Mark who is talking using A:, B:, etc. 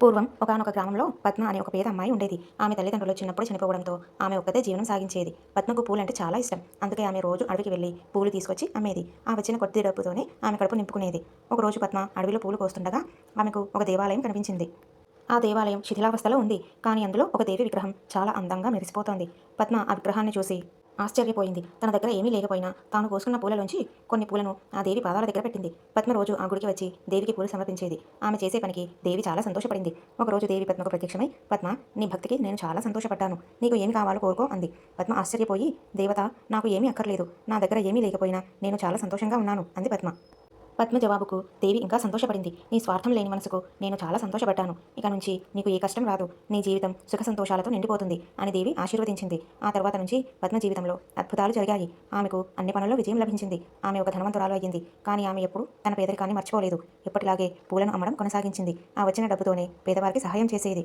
A: పూర్వం ఒకనొక గ్రామంలో పద్మ అనే ఒక పేద అమ్మాయి ఉండేది. ఆమె తల్లిదండ్రులు చిన్నప్పుడు చనిపోవడంతో ఆమె ఒక్కతే జీవనం సాగించేది. పద్మకు పూలు అంటే చాలా ఇష్టం. అందుకే ఆమె రోజు అడవికి వెళ్ళి పూలు తీసుకొచ్చి అమ్మేది. ఆ వచ్చిన కొద్ది డబ్బుతోనే ఆమె కడుపు నింపుకునేది. ఒకరోజు పద్మ అడవిలో పూలు కోస్తుండగా ఆమెకు ఒక దేవాలయం కనిపించింది. ఆ దేవాలయం శిథిలావస్థలో ఉంది. కానీ అందులో ఒక దేవి విగ్రహం చాలా అందంగా మెరిసిపోతోంది. పద్మ ఆ విగ్రహాన్ని చూసి ఆశ్చర్యపోయింది. తన దగ్గర ఏమీ లేకపోయినా తాను కోసుకున్న పూలలోంచి కొన్ని పూలను ఆ దేవి పాదాల దగ్గర పెట్టింది. పద్మ రోజు ఆ గుడికి వచ్చి దేవికి పూలు సమర్పించేది. ఆమె చేసే పనికి దేవి చాలా సంతోషపడింది. ఒకరోజు దేవి పద్మకు ప్రత్యక్షమై పద్మ నీ భక్తికి నేను చాలా సంతోషపడ్డాను. నీకు ఏమి కావాలో కోరుకో అంది. పద్మ ఆశ్చర్యపోయి దేవత నాకు ఏమీ అక్కర్లేదు. నా దగ్గర ఏమీ లేకపోయినా నేను చాలా సంతోషంగా ఉన్నాను అంది పద్మ. పద్మ జవాబుకు దేవి ఇంకా సంతోషపడింది. నీ స్వార్థం లేని మనసుకు నేను చాలా సంతోషపడ్డాను. ఇక నుంచి నీకు ఏ కష్టం రాదు. నీ జీవితం సుఖ సంతోషాలతో నిండిపోతుంది అని దేవి ఆశీర్వదించింది. ఆ తర్వాత నుంచి పద్మ జీవితంలో అద్భుతాలు జరిగాయి. ఆమెకు అన్ని పనుల్లో విజయం లభించింది. ఆమె ఒక ధనవంతురాలు అయ్యింది. కానీ ఆమె ఎప్పుడు తన పేదరికాన్ని మర్చిపోలేదు. ఎప్పటిలాగే పూలను అమ్మడం కొనసాగించింది. ఆ వచ్చిన డబ్బుతోనే పేదవారికి సహాయం చేసేది.